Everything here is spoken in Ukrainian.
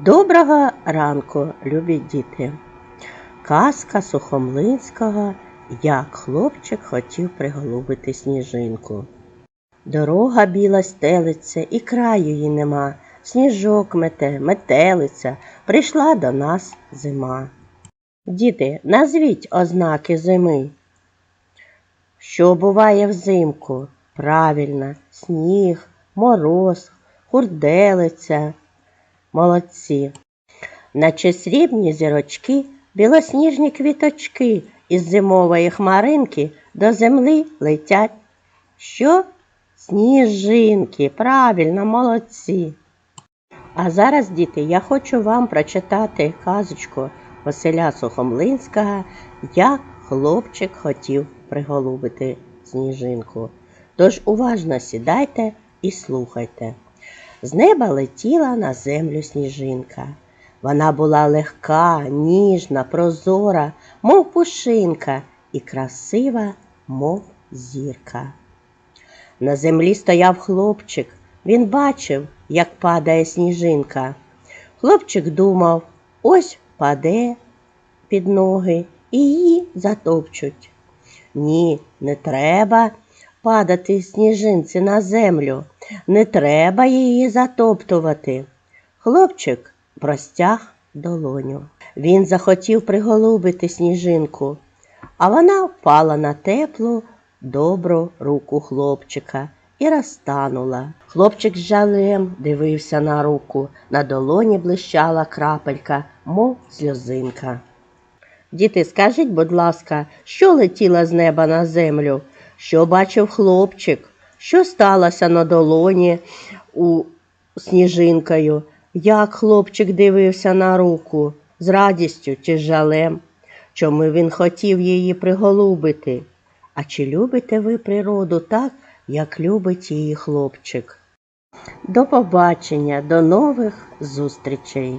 Доброго ранку, любі діти. Казка Сухомлинського, як хлопчик хотів приголубити сніжинку. Дорога біла стелиться, і краю її нема. Сніжок мете, метелиця, прийшла до нас зима. Діти, назвіть ознаки зими. Що буває взимку? Правильно, сніг, мороз, хурделиця. Молодці. Наче срібні зірочки, білосніжні квіточки із зимової хмаринки до землі летять. Що? Сніжинки, правильно, молодці. А зараз, діти, я хочу вам прочитати казочку Василя Сухомлинського, як хлопчик хотів приголубити сніжинку. Тож уважно сідайте і слухайте. З неба летіла на землю сніжинка. Вона була легка, ніжна, прозора, мов пушинка, і красива, мов зірка. На землі стояв хлопчик. Він бачив, як падає сніжинка. Хлопчик думав, ось паде під ноги і її затопчуть. Ні, не треба падати сніжинці на землю, не треба її затоптувати. Хлопчик простяг долоню. Він захотів приголубити сніжинку, а вона впала на теплу, добру руку хлопчика і розтанула. Хлопчик з жалем дивився на руку, на долоні блищала крапелька, мов сльозинка. Діти, скажіть, будь ласка, що летіло з неба на землю? Що бачив хлопчик? Що сталося на долоні у сніжинкою? Як хлопчик дивився на руку з радістю чи з жалем? Чому він хотів її приголубити? А чи любите ви природу так, як любить її хлопчик? До побачення, до нових зустрічей!